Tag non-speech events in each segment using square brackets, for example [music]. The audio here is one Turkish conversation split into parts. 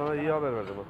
sana iyi haber verdim bak.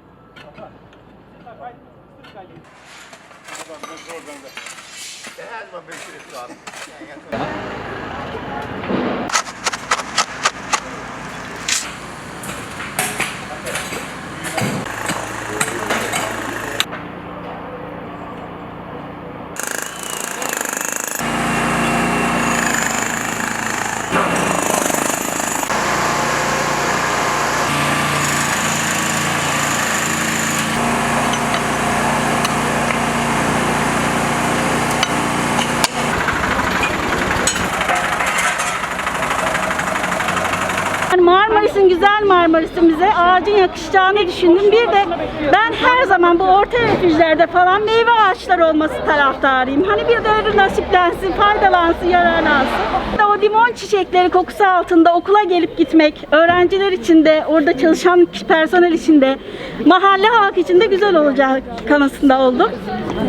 Yani Marmaris'in güzel Marmaris'imize ağacın yakışacağını düşündüm. Bir de ben her zaman bu orta refüjlerde falan meyve ağaçları olması taraftarıyım. Hani bir de öyle nasiplensin, faydalansın, yararlansın. Da o limon çiçekleri kokusu altında okula gelip gitmek, öğrenciler için de, orada çalışan personel için de, mahalle halkı için de güzel olacak kanısında oldum.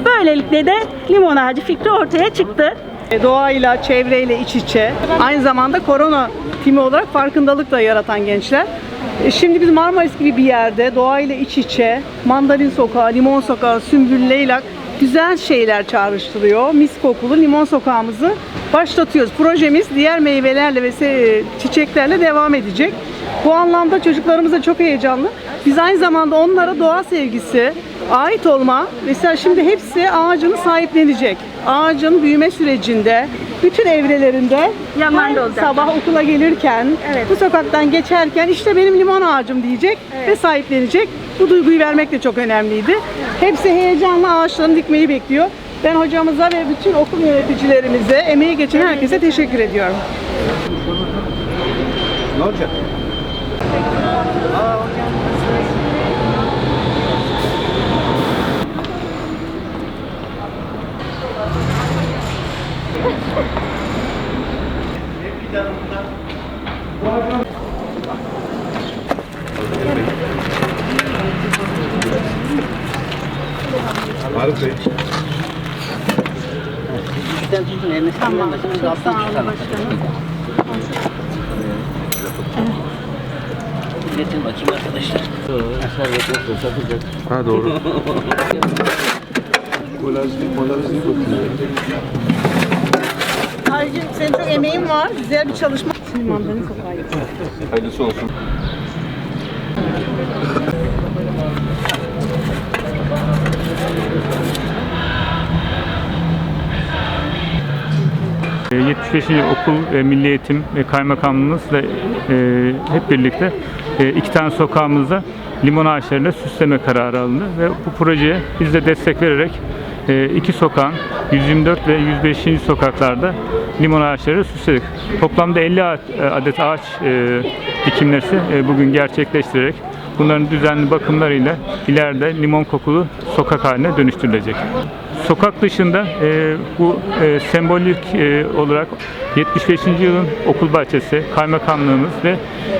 Böylelikle de limon ağacı fikri ortaya çıktı. Doğayla, çevreyle iç içe. Aynı zamanda korona timi olarak farkındalık da yaratan gençler. E, Şimdi biz Marmaris gibi bir yerde doğayla iç içe, mandalin sokağı, limon sokağı, sümbül, leylak güzel şeyler çağrıştırıyor. Mis kokulu limon sokağımızı başlatıyoruz. Projemiz diğer meyvelerle ve se- çiçeklerle devam edecek. Bu anlamda çocuklarımız da çok heyecanlı. Biz aynı zamanda onlara doğa sevgisi, ait olma, mesela şimdi hepsi ağacını sahiplenecek. Ağacın büyüme sürecinde, bütün evrelerinde Yanlarında her olacak. sabah okula gelirken, Evet. bu sokaktan geçerken işte benim limon ağacım diyecek ve sahiplenecek. Bu duyguyu vermek de çok önemliydi. Hepsi heyecanla ağaçlarını dikmeyi bekliyor. Ben hocamıza ve bütün okul yöneticilerimize, emeği geçen herkese teşekkür ediyorum. Ne olacak? [laughs] Bey. Tamam, çok sağ olun başkanım. Getir bakayım arkadaşlar. Ha doğru. Ayrıca senin çok emeğin var, güzel bir çalışma. Şimdi mandalina sokağı yapıyor. Hayırlısı olsun. E, 75. Okul ve Milli Eğitim ve Kaymakamlığımızla e, hep birlikte e, iki tane sokağımızda limon ağaçlarını süsleme kararı alındı ve bu projeye biz de destek vererek e, iki sokağın 124 ve 105. sokaklarda limon ağaçları süsledik. Toplamda 50 a- adet ağaç e, dikimlerisi e, bugün gerçekleştirerek bunların düzenli bakımlarıyla ileride limon kokulu sokak haline dönüştürülecek. Sokak dışında e, bu e, sembolik e, olarak 75. yılın okul bahçesi, kaymakamlığımız ve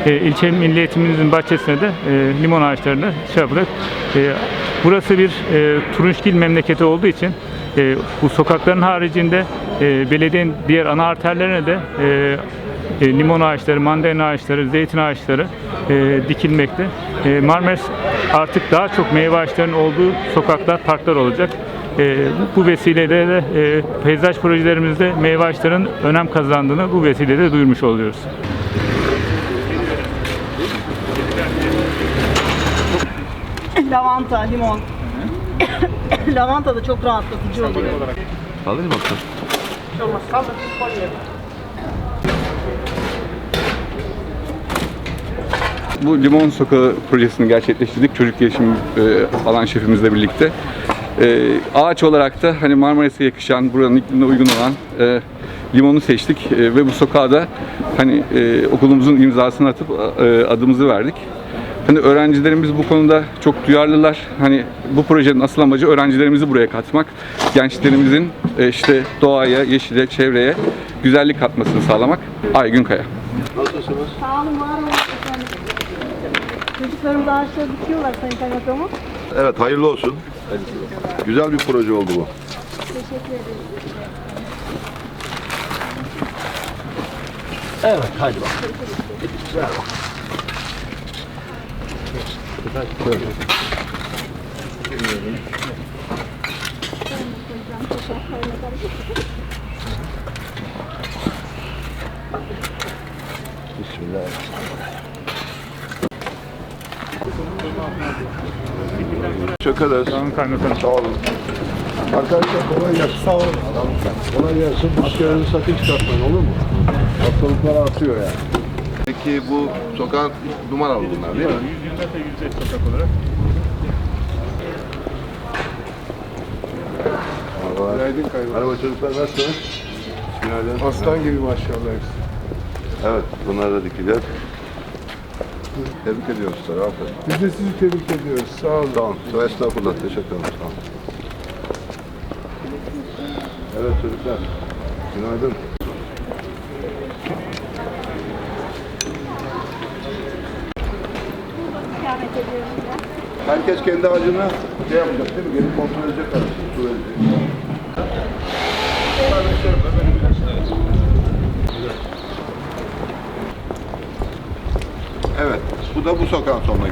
e, ilçe milli bahçesine de e, limon ağaçlarını şey yaparak e, burası bir e, turunçgil memleketi olduğu için e, bu sokakların haricinde e, belediyenin diğer ana arterlerine de e, e, limon ağaçları, mandalina ağaçları, zeytin ağaçları e, dikilmekte. E, Marmaris artık daha çok meyve ağaçlarının olduğu sokaklar, parklar olacak. E, bu, vesileyle de e, peyzaj projelerimizde meyve ağaçlarının önem kazandığını bu vesileyle duyurmuş oluyoruz. Lavanta, limon. Lavanta da çok rahatlatıcı oluyor. Alayım mı? Olmaz. Bu Limon Sokağı projesini gerçekleştirdik. Çocuk gelişim e, alan şefimizle birlikte. E, ağaç olarak da hani Marmaris'e yakışan, buranın iklimine uygun olan e, limonu seçtik. E, ve bu sokağa da hani e, okulumuzun imzasını atıp e, adımızı verdik. Hani öğrencilerimiz bu konuda çok duyarlılar. Hani bu projenin asıl amacı öğrencilerimizi buraya katmak. Gençlerimizin e, işte doğaya, yeşile, çevreye güzellik katmasını sağlamak. Aygün Kaya. Sağ olun, var olun efendim. Çocuklarımız ağaçları dikiyorlar Sayın Kaymakamım. Evet hayırlı olsun. Güzel bir proje oldu bu. Evet hadi bakalım. Teşekkür ederiz. Sayın Kaymakamım. Sağ olun. Arkadaşlar kolay gelsin. Sağ olun. Kolay gelsin. Maskelerinizi sakın çıkartmayın olur mu? Hastalıklar artıyor yani. Peki bu sokak numaralı bunlar değil mi? 100 metre yüzde sokak olarak. Günaydın kaybolun. Merhaba çocuklar nasılsınız? Günaydın. Aslan gibi maşallah hepsi. Evet bunları da dikeceğiz. Tebrik ediyoruz size. Aferin. Biz de sizi tebrik ediyoruz. Sağ olun. Tamam. Estağfurullah. Teşekkür ederim. Sağ olun. Evet çocuklar. Günaydın. Herkes kendi ağacını şey yapacak değil mi? Gelip kontrol edecek arasını. Su verecek. Evet. Bu da bu sokağın sonuna